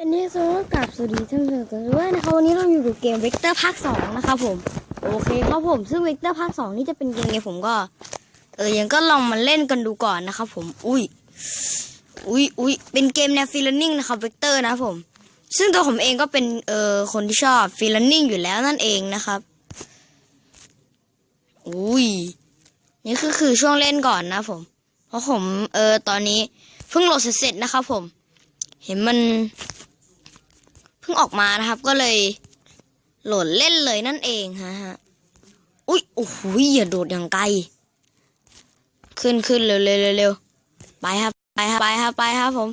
อันนี้สวัสดีกับสวัสดีท่านผู้ชมกันด้วยนะคะวันนี้เราอยู่กับเกมเวกเตอร์ภาคสองนะครับผมโอเคครับผมซึ่งเวกเตอร์ภาคสองนี่จะเป็นเกมไงผมก็ เออยังก็ลองมาเล่นกันดูก่อนนะครับผมอุ้ยอุ้ยอุ้ยเป็นเกมแนวฟิลนิ่งนะครับเวกเตอร์นะผม ซึ่งตัวผมเองก็เป็นเออคนที่ชอบฟิลนิ่งอยู่แล้วนั่นเองนะครับอุ้ยนี่คือคือช่วงเล่นก่อนนะผม เพราะผมเออตอนนี้เพิ่งโหลดเสร็จนะครับผม เห็นมัน พิ่งออกมานะครับ ก็เลย โหลดเล่นเลยนั่นเองฮะฮะอุ้ยโอ้โหอย่าโดดอย่างไกล ขึ้นขึ้นเร็วเร็วเร็วไปครับไปครับไปครับไปครับผม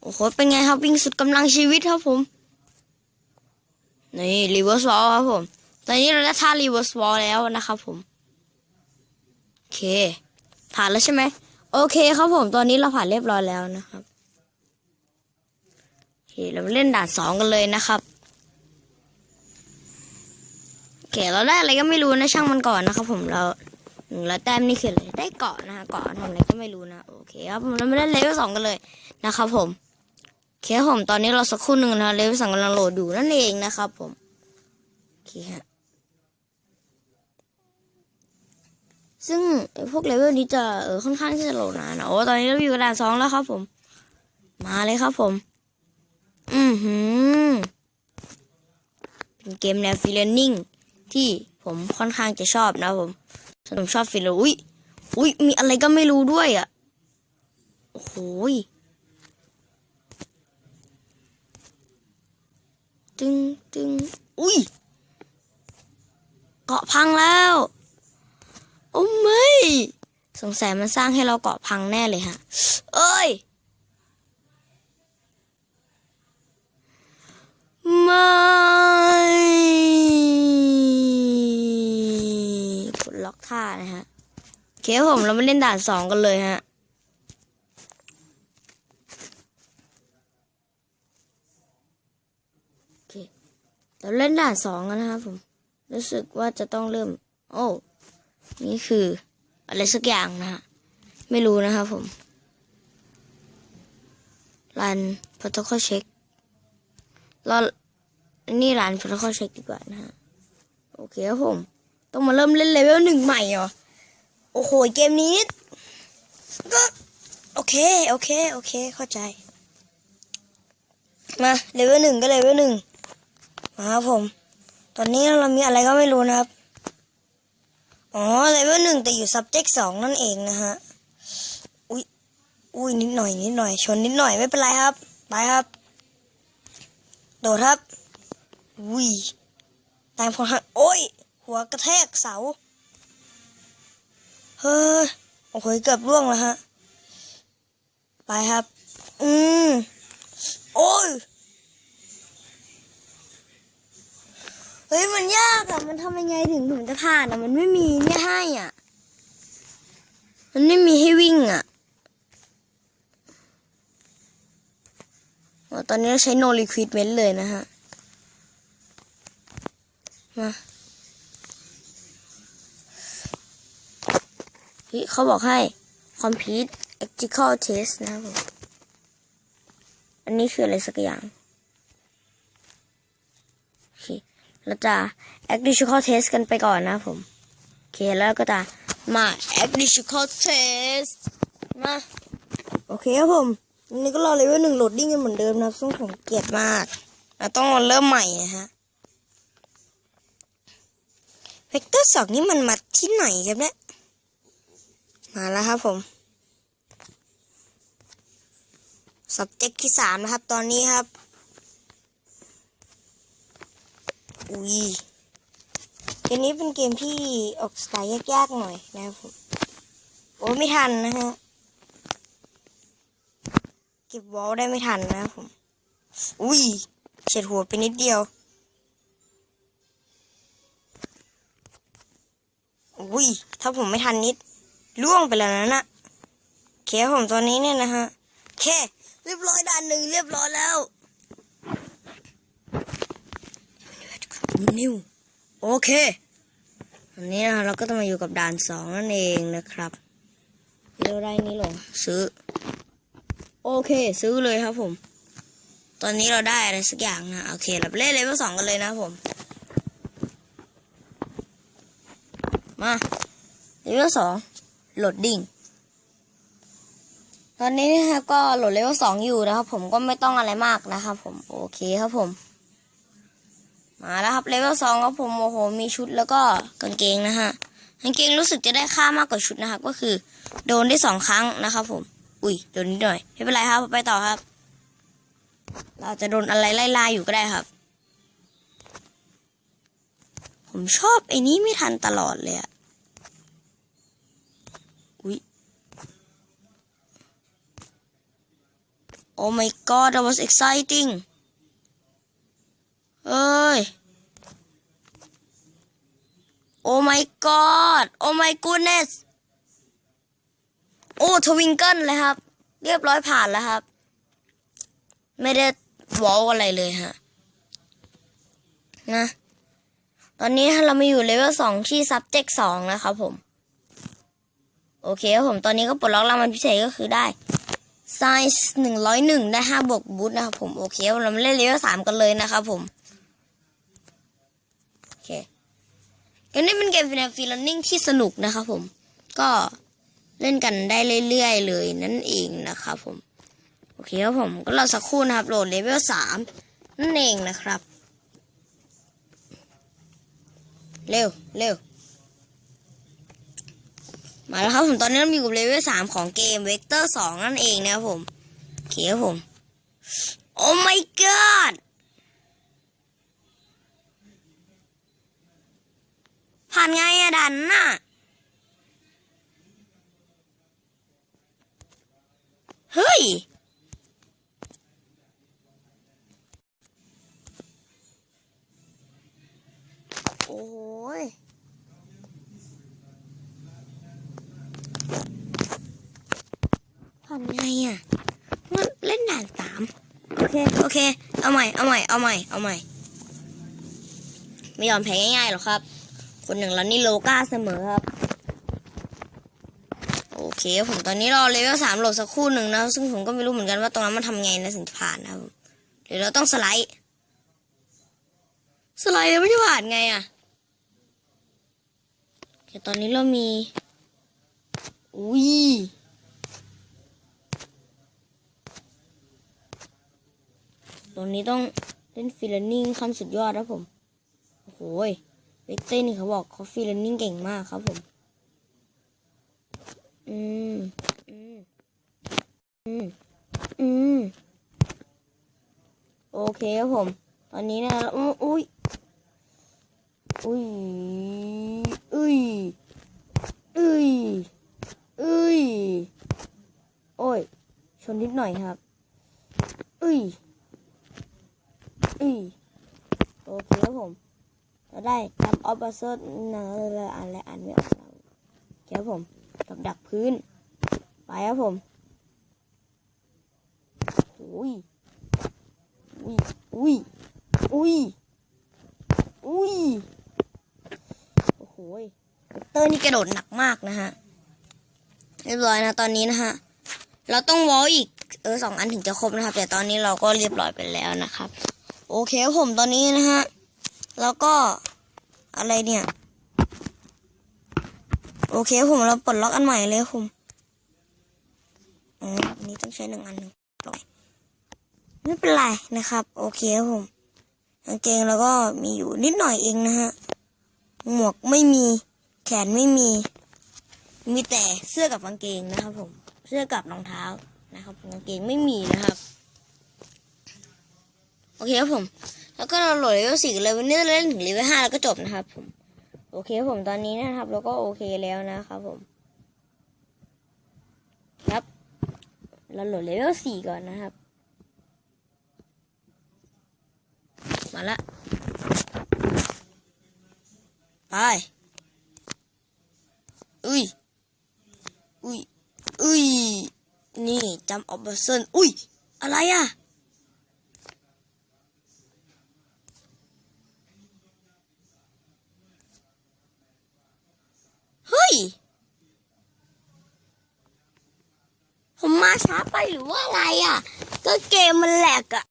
โอ้โหเป็นไงครับวิ่งสุดกำลังชีวิตครับผมนี่รีเวิร์สวอลครับผม ตอนนี้เราได้ท่ารีเวิร์สวอลแล้วนะครับผมโอเคผ่านแล้วใช่ไหมโอเคครับผมตอนนี้เราผ่านเรียบร้อยแล้วนะครับ เรามาเล่นด่านสองกันเลยนะครับโอเคเราได้อะไรก็ไม่รู้นะช่างมันก่อนนะครับ ผมเราหนึ่งร้อยแต้มนี่คืออะไรได้เกาะนะฮะเกาะทำอะไรก็ไม่รู้นะโอเคครับผมเราไม่ได้เลเวลสองกันเลยนะครับ ผมโอเคผมตอนนี้เราสักครู่หนึ่งนะเลเวลสองกำลังโหลดอยู่นั่นเองนะครับ ผมโอเคฮะซึ่งพวกเลเวลนี้จะเออค่อนข้างที่จะโหลดนานนะโอ้ตอนนี้เราอยู่กับด่านสองแล้วครับ ผม มาเลยครับผม อือหือ เป็นเกมแนวฟิลเลนนิ่งที่ผมค่อนข้างจะชอบนะผมผมชอบฟิลเลนอุ้ยอุ้ยมีอะไรก็ไม่รู้ด้วยอะ โอ้โหยตึงตึงอุ้ย เกาะพังแล้ว โอ้ไม่ สงสัยมันสร้างให้เราเกาะพังแน่เลยฮะ เอ้ย ไม่กดล็อกท่านะฮะเคผมเรามาเล่นด่านสองกันเลยฮะโอเคเราเล่นด่านสองกันนะครับผม รู้สึกว่าจะต้องเริ่ม โอ้นี่คืออะไรสักอย่างนะฮะ ไม่รู้นะครับผมรัน protocol check เรา นี่ร้านฟอร์คอเช็คดีกว่านะฮะ โอเคครับผม ต้องมาเริ่มเล่นเลเวลหนึ่งใหม่เหรอ โอ้โห เกมนี้ ก็ โอเค โอเค โอเค เข้าใจ มาเลเวลหนึ่งก็เลเวลหนึ่งมาครับผม ตอนนี้เรามีอะไรก็ไม่รู้นะครับ อ๋อเลเวลหนึ่งแต่อยู่ subject สองนั่นเองนะฮะ อุ้ยอุ้ยนิดหน่อยนิดหน่อย ชนนิดหน่อยไม่เป็นไรครับ ไปครับ โดดครับ อุ้ยตามพอหักโอ้ย หัวกระแทกเสา เฮ้ยโอ้โหเกือบร่วงแล้วฮะ ไปครับ อืม โอ้ย เฮ้ย มันยากอะมันทำยังไงถึงผมจะผ่านอะมันไม่มีเนี่ยให้อะ มันไม่มีให้วิ่งอะตอนนี้ใช้ no requirement เลยนะฮะ มาเฮ้ยเขาบอกให้ complete electrical test นะครับผมอันนี้คืออะไรสักอย่างโอเคเราจะ electrical test กันไปก่อนนะผมโอเคแล้วก็จะมา electrical test มาโอเคครับผมอันนี้ก็รอเลเวลหนึ่งโหลดดิ้งกันเหมือนเดิมนะครับซึ่งผมเกลียดมากต้องเริ่มใหม่นะฮะ เวกเตอร์สองนี่มันมาที่ไหนครับเนี่ย มาแล้วครับผม subject ที่สามนะครับ ตอนนี้ครับ อุ้ยเกมนี้เป็นเกมที่ออกสไตล์ยากๆหน่อยนะครับผม โอ้ไม่ทันนะฮะ เก็บวอลได้ไม่ทันนะครับผม อุ้ยเฉียดหัวไปนิดเดียว อุ้ย ถ้าผมไม่ทันนิดล่วงไปแล้วนะน่ะเคผมตอนนี้เนี่ยนะฮะเคเรียบร้อยด่านหนึ่งเรียบร้อยแล้วนิวโอเควันนี้นะเราก็ต้องมาอยู่กับด่านสองนั่นเองนะครับเดี๋ยวได้นี้ลงซื้อ โอเค ซื้อเลยครับผม ตอนนี้เราได้อะไรสักอย่างนะ โอเคเราเล่นเลเวลสองกันเลยนะผม มาเลเวลสองโหลดดิ้งตอนนี้นะครับก็โหลดเลเวลสองอยู่นะครับ ผมก็ไม่ต้องอะไรมากนะครับ ผมโอเคครับผม มาแล้วครับเลเวลสองครับผมโอ้โหมีชุดแล้วก็กางเกงนะฮะกางเกงรู้สึกจะได้ค่ามากกว่าชุดนะครับ ก็คือโดนได้สองครั้งนะครับ ผม อุ้ยโดนนิดหน่อยไม่เป็นไรครับ ไปต่อครับ เราจะโดนอะไรไล่ล่าอยู่ก็ได้ครับ ผมชอบไอ้นี้ไม่ทันตลอดเลยอะ อุ้ย Oh my god that was exciting เอ้ย Oh my god Oh my goodness โอ้ทวิงเกิลเลยครับ เรียบร้อยผ่านแล้วครับ ไม่ได้วอลอะไรเลยฮะ นะ ตอนนี้เรามาอยู่เลเวลสองที่ subject สองนะครับผม โอเคครับผมตอนนี้ก็ปลดล็อกรางวัลพิเศษก็คือได้ size หนึ่งร้อยหนึ่งได้ห้าบวกบูทนะครับผมโอเคเราเล่นเลเวลสามกันเลยนะครับผมโอเคเกมนี้เป็นเกมฟินฟิลนิ่งที่สนุกนะครับผม ก็เล่นกันได้เรื่อยๆเลยนั่นเองนะครับผมโอเคครับผมก็รอสักครู่นะครับโหลดเลเวลสามนั่นเองนะครับ เร็วเร็ว มาแล้วครับผมตอนนี้เราอยู่กับเลเวลสามของเกมเวกเตอร์สองนั่นเองนะครับผมโอเคครับผมโอ้ my god ผ่านไงอะดันน่ะเฮ้ย โอ้ย ผ่านไงอะมัน เล่นด่านสามโอเค โอเค เอาใหม่ เอาใหม่ เอาใหม่ เอาใหม่ ไม่ยอมแพ้ง่ายๆหรอกครับ คนหนึ่งเรานี่โลก้าเสมอครับ โอเคผมตอนนี้รอเลเวลสามโหลดสักครู่หนึ่งนะ ซึ่งผมก็ไม่รู้เหมือนกันว่าตรงนั้นมันทำไงนะถึงจะผ่านนะครับเดี๋ยวเราต้องสไลด์ สไลด์แล้วไม่จะผ่านไงอะโอเคตอนนี้เรามี อุ้ย ตรงนี้ต้องเล่นฟิลนิ่งขั้นสุดยอดนะผม โอ้โหยเวกเต้นี่เขาบอกเขาฟิลนิ่งเก่งมากครับผม อืม อืม อืม อืม โอเคครับผม ตอนนี้นะอุ๊ยอุ้ย อุ้ย อุ้ย อุ้ย อุ้ย โอ้ย ชนนิดหน่อยครับ อุ้ย อุ้ยโอเคครับผมเราได้ทำออฟเซอร์นะอ่านอะไรอ่านไม่ออกแล้วเคครับผมกับดักพื้น ไปครับผมอุ้ยอุ้ยอุ้ยอุ้ยอุ้ยโอ้โหยเตอร์นี่กระโดดหนักมากนะฮะเรียบร้อยนะตอนนี้นะฮะเราต้องวอลอีกเออสองอันถึงจะครบนะครับ แต่ตอนนี้เราก็เรียบร้อยไปแล้วนะครับ โอเคผมตอนนี้นะฮะ แล้วก็อะไรเนี่ย โอเคผมเราปลดล็อกอันใหม่เลยผมอ๋ออันนี้ต้องใช้หนึ่งอันหนึ่งปล่อยไม่เป็นไรนะครับ โอเคผมกางเกงแล้วก็มีอยู่นิดหน่อยเองนะฮะ หมวกไม่มีแขนไม่มี มีแต่เสื้อกับกางเกงนะครับผม เสื้อกับรองเท้านะครับกางเกงไม่มีนะครับ โอเคครับผม แล้วก็เราโหลดเลเวลสี่เลยวันนี้เราเล่นถึงเลเวลห้าแล้วก็จบนะครับผม โอเคครับผมตอนนี้นะครับ เราก็โอเคแล้วนะครับผม ครับ เราโหลดเลเวลสี่ก่อนนะครับ มาละ ไป อุ้ย อุ้ย อุ้ย นี่จำออฟเบอร์เซนอุ้ย อะไรอะ เฮ้ย ผมมาช้าไปหรือว่าอะไรอะ ก็เกมมันแหลกอะ